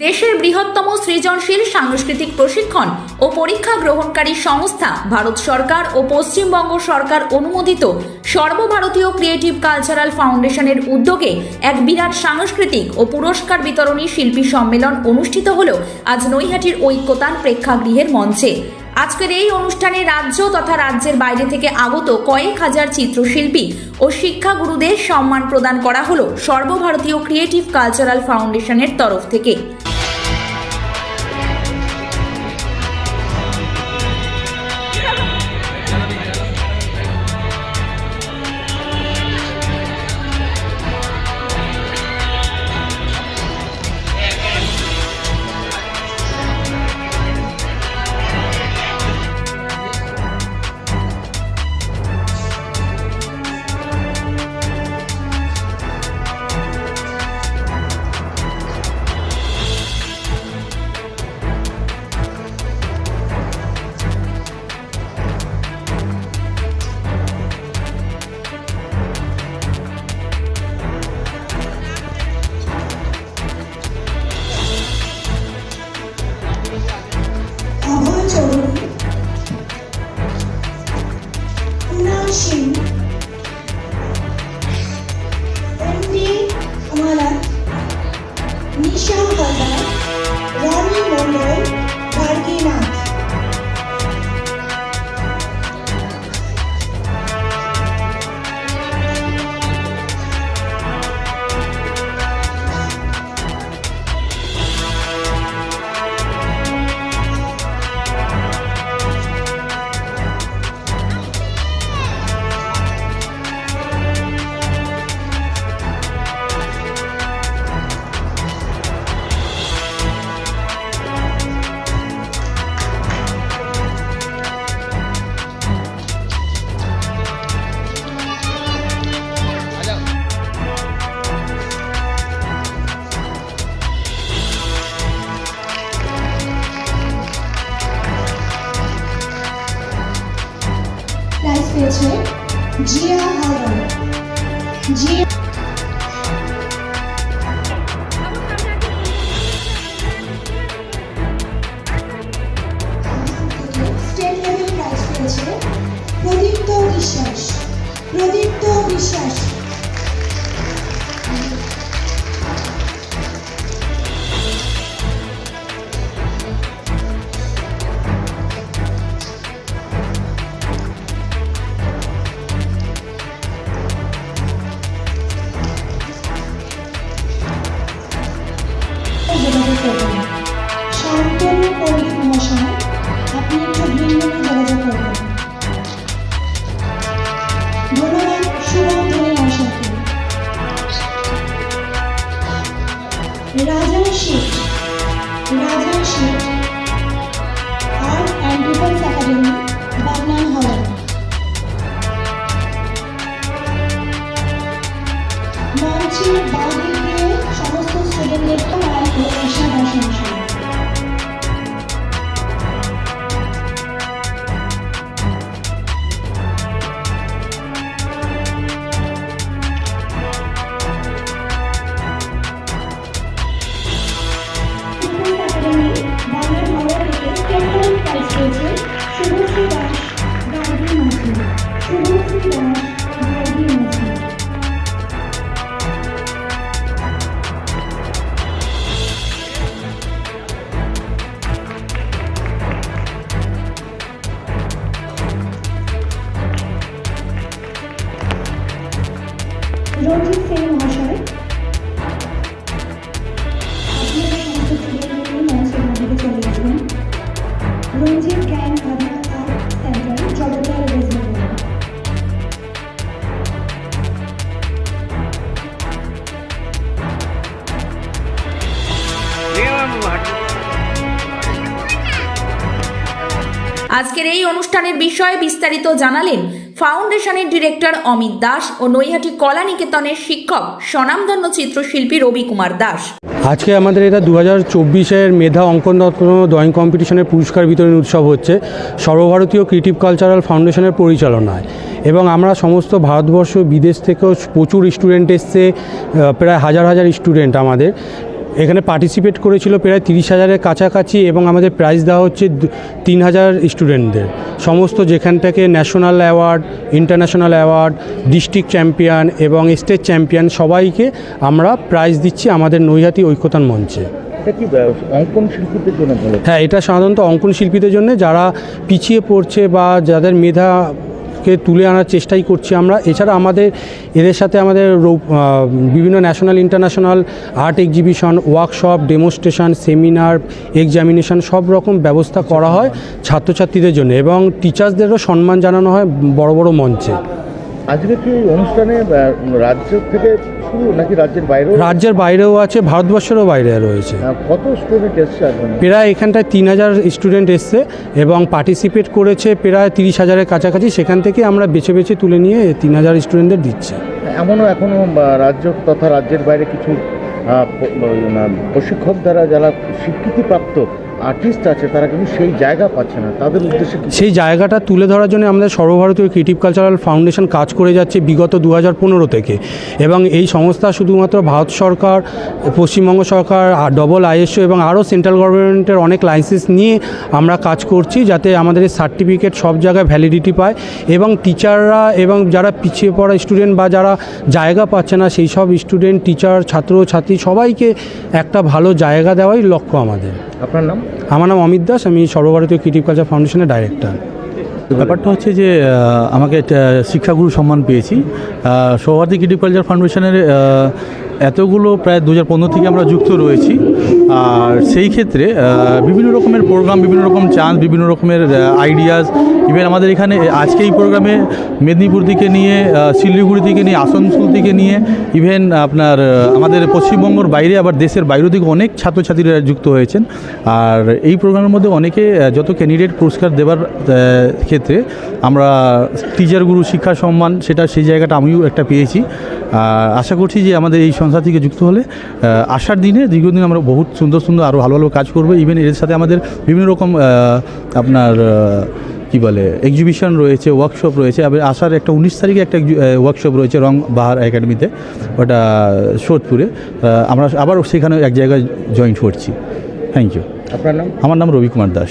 দেশের বৃহত্তম সৃজনশীল সাংস্কৃতিক প্রশিক্ষণ ও পরীক্ষা গ্রহণকারী সংস্থা ভারত সরকার ও পশ্চিমবঙ্গ সরকার অনুমোদিত সর্বভারতীয় ক্রিয়েটিভ কালচারাল ফাউন্ডেশনের উদ্যোগে এক বিরাট সাংস্কৃতিক ও পুরস্কার বিতরণী শিল্পী সম্মেলন অনুষ্ঠিত হল আজ নৈহাটির ঐক্যতান প্রেক্ষাগৃহের মঞ্চে। আজকের এই অনুষ্ঠানে রাজ্য তথা রাজ্যের বাইরে থেকে আগত কয়েক হাজার চিত্রশিল্পী ও শিক্ষাগুরুদের সম্মান প্রদান করা হলো সর্বভারতীয় ক্রিয়েটিভ কালচারাল ফাউন্ডেশনের তরফ থেকে। 家。রঞ্জিত সেন মহাশয় আজকের এই অনুষ্ঠানের বিষয়ে বিস্তারিত জানালেন ফাউন্ডেশনের ডিরেক্টর অমিত দাস ও নৈহাটি কলা নিকেতনের শিক্ষক স্বনামধন্য চিত্রশিল্পী রবি কুমার দাস। আজকে আমাদের এটা দু হাজার চব্বিশের মেধা অঙ্কন ড্রয়িং কম্পিটিশনের পুরস্কার বিতরণ উৎসব হচ্ছে সর্বভারতীয় ক্রিয়েটিভ কালচারাল ফাউন্ডেশনের পরিচালনায়। এবং আমরা সমস্ত ভারতবর্ষ, বিদেশ থেকেও প্রচুর স্টুডেন্ট এসছে প্রায় হাজার হাজার স্টুডেন্ট আমাদের। এখানে পার্টিসিপেট করেছিল প্রায় তিরিশ হাজারের কাছাকাছি এবং আমাদের প্রাইজ দেওয়া হচ্ছে তিন হাজার স্টুডেন্টদের সমস্ত যেখান থেকে national award international award district champion এবং স্টেট চ্যাম্পিয়ন সবাইকে আমরা প্রাইজ দিচ্ছি আমাদের নৈহাটি ঐক্যতান মঞ্চে। অঙ্কন শিল্পীদের জন্য হ্যাঁ এটা সাধারণত অঙ্কন শিল্পীদের জন্য যারা পিছিয়ে পড়ছে বা যাদের মেধাকে তুলে আনার চেষ্টাই করছি আমরা। এছাড়া আমাদের, এদের সাথে আমাদের বিভিন্ন national international art exhibition workshop demonstration seminar examination সব রকম ব্যবস্থা করা হয় ছাত্রছাত্রীদের জন্য এবং টিচার্সদেরও সম্মান জানানো হয় বড় বড় মঞ্চে। আজকে কি অনুষ্ঠানে রাজ্য থেকে শুরু নাকি রাজ্যের বাইরেও? রাজ্যের বাইরেও আছে ভারতবর্ষেরও বাইরে রয়েছে। কত স্টুডেন্ট এসছে প্রায় এখানটায় তিন হাজার স্টুডেন্ট এসছে এবং পার্টিসিপেট করেছে প্রায় তিরিশ হাজারের কাছাকাছি। সেখান থেকে আমরা বেছে বেছে তুলে নিয়ে তিন হাজার স্টুডেন্টদের দিচ্ছি। এমনও এখনও রাজ্য তথা রাজ্যের বাইরে কিছু প্রশিক্ষক দ্বারা যারা স্বীকৃতিপ্রাপ্ত আর্টিস্ট আছে, তারা কিন্তু সেই জায়গা পাচ্ছে না। তাদের উদ্দেশ্যে সেই জায়গাটা তুলে ধরার জন্য আমাদের সর্বভারতীয় ক্রিয়েটিভ কালচারাল ফাউন্ডেশন কাজ করে যাচ্ছে বিগত দু হাজার পনেরো থেকে। এবং এই সংস্থা শুধুমাত্র ভারত সরকার, পশ্চিমবঙ্গ সরকার ডবল আইএসও এবং আরও সেন্ট্রাল গভর্নমেন্টের অনেক লাইসেন্স নিয়ে আমরা কাজ করছি যাতে আমাদের সার্টিফিকেট সব জায়গায় ভ্যালিডিটি পায়। এবং টিচাররা এবং যারা পিছিয়ে পড়া স্টুডেন্ট বা যারা জায়গা পাচ্ছে না, সেই সব স্টুডেন্ট টিচার ছাত্র ছাত্রী সবাইকে একটা ভালো জায়গা দেওয়াই লক্ষ্য আমাদের। আপনার নাম? আমার নাম অমিত দাস, আমি সর্বভারতীয় ক্রিয়েটিভ কালচার ফাউন্ডেশনের ডাইরেক্টর। ব্যাপারটা হচ্ছে যে আমাকে শিক্ষাগুরু সম্মান পেয়েছি। সৌভারতী ক্রিয়েটিভ কালচার ফাউন্ডেশনের এতগুলো প্রায় দু হাজার পনেরো থেকে আমরা যুক্ত রয়েছি। আর সেই ক্ষেত্রে বিভিন্ন রকমের প্রোগ্রাম বিভিন্ন রকম চান্স বিভিন্ন রকমের আইডিয়াস ইভেন আমাদের এখানে আজকে এই প্রোগ্রামে মেদিনীপুর থেকে নিয়ে শিলিগুড়ি থেকে নিয়ে আসানসোল থেকে নিয়ে ইভেন আপনার আমাদের পশ্চিমবঙ্গের বাইরে আবার দেশের বাইরে থেকে অনেক ছাত্রছাত্রীরা যুক্ত হয়েছেন। আর এই প্রোগ্রামের মধ্যে অনেকে যত ক্যান্ডিডেট পুরস্কার আহ, ক্ষেত্রে আমরা টিচার গুরু শিক্ষা সম্মান সেটা সেই জায়গাটা আমিও একটা পেয়েছি। আর আশা করছি যে আমাদের এই সংস্থা থেকে যুক্ত হলে আসার দিনে দীর্ঘদিন আমরা বহুত সুন্দর সুন্দর আরও ভালো ভালো কাজ করব। ইভেন এর সাথে আমাদের বিভিন্ন রকম আপনার কি বলে এক্সিবিশন রয়েছে ওয়ার্কশপ রয়েছে। আবার আসার একটা উনিশ তারিখে একটা ওয়ার্কশপ রয়েছে রং বাহার একাডেমিতে ওটা সোদপুরে। আমরা আবার সেখানে এক জায়গায় জয়েন করছি। থ্যাংক ইউ আপনার নাম? আমার নাম রবি কুমার দাস।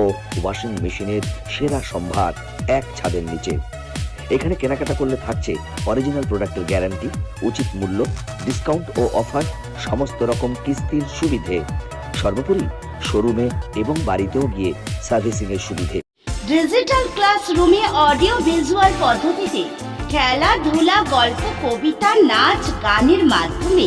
ও ওয়াশিং মেশিনের সেরা সম্ভার এক ছাদের নিচে। এখানে কেনাকাটা করলে থাকছে অরিজিনাল প্রোডাক্টের গ্যারান্টি উচিত মূল্য ডিসকাউন্ট ও অফার সমস্ত রকম কিস্তির সুবিধে। সর্বোপরি শোরুমে এবং বাড়িতেও গিয়ে সার্ভিসিং এর সুবিধে। ডিজিটাল ক্লাসরুমে অডিও ভিজুয়াল পদ্ধতিতে খেলাধুলা গল্প, কবিতা, নাচ, গানের মাধ্যমে